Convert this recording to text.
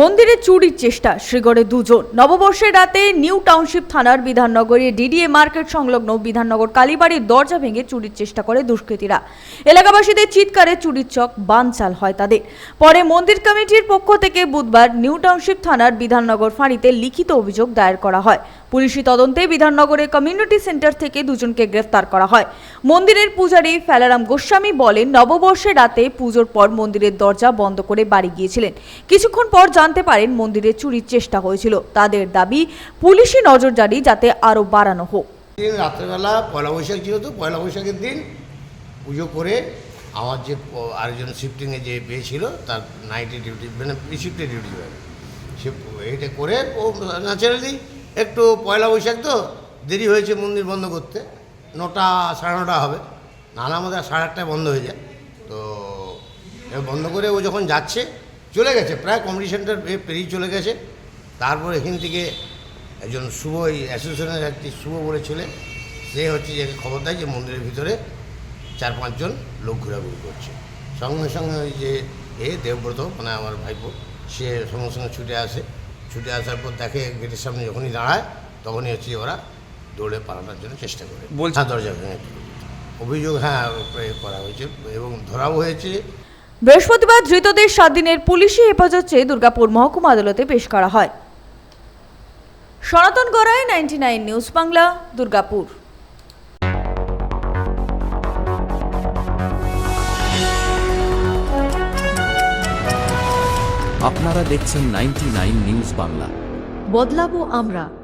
মন্দিরে চুরির চেষ্টা শ্রীগড়ে দুজন। নববর্ষের রাতে নিউ টাউনশিপ থানার বিধাননগরে ডিডিএ মার্কেট সংলগ্ন বিধাননগর কালীবাড়ির দরজা ভেঙে চুরির চেষ্টা করে দুষ্কৃতীরা। এলাকাবাসীদের চিৎকারে চুরির চক বানচাল হয় তাদের। পরে মন্দির কমিটির পক্ষ থেকে বুধবার নিউ টাউনশিপ থানার বিধাননগর ফাঁড়িতে লিখিত অভিযোগ দায়ের করা হয়। পুলিশি তদন্তে বিধাননগরের কমিউনিটি সেন্টার থেকে দুজনকে গ্রেফতার করা হয়। মন্দিরের পূজারী ফেলারাম গোস্বামী বলেন নববর্ষের রাতে পুজোর পর মন্দিরের দরজা বন্ধ করে বাড়ি গিয়েছিলেন। কিছুক্ষণ পর জানতে পারেন, মন্দিরে চুরির চেষ্টা হয়েছিল। তাদের দাবি, পুলিশি নজরদারি যাতে আরও বাড়ানো হোক। রাত্রেবেলা পয়লা বৈশাখ ছিল তো, পয়লা বৈশাখের দিন পুজো করে আমার যে আরেকজন শিফটিংয়ে যে বিয়ে ছিল, তার নাইটে ডিউটি মানে শিফটে ডিউটি করে সে এইটা করে ও ন্যাচারালি একটু পয়লা বৈশাখ তো, দেরি হয়েছে মন্দির বন্ধ করতে। নটা, সাড়ে নটা হবে। নাহলে আমাদের সাড়ে আটটায় বন্ধ হয়ে যায়। তো বন্ধ করে ও যখন যাচ্ছে, চলে গেছে। প্রায় কমিটি সেন্টার পেরিয়ে চলে গেছে। তারপর এখান থেকে একজন শুভ, এই অ্যাসোসিয়েশনের একটি শুভ বলে ছেলে, সে হচ্ছে যে খবর দেয় যে মন্দিরের ভিতরে চার পাঁচজন লোক ঘোরাঘুরি করছে। সঙ্গে সঙ্গে ওই যে এ দেবব্রত মানে আমার ভাইপো, সে সঙ্গে সঙ্গে ছুটে আসে। ছুটে আসার পর দেখে গেটের সামনে যখনই দাঁড়ায়, তখনই হচ্ছে ওরা দৌড়ে পালানোর জন্য চেষ্টা করে। বলছে- হ্যাঁ দরজা ভেঙে অভিযোগ হ্যাঁ করা হয়েছে এবং ধরাও হয়েছে। বৃহস্পতিবার ধৃতদের সাত দিনের পুলিশি হেফাজত চেয়ে দুর্গাপুর মহকুমা আদালতে পেশ করা হয়। Sanatan Garai ninety nine news Bangla Durgapur. আপনারা দেখছেন নাইনটি নিউজ বাংলা। বদলাবো আমরা।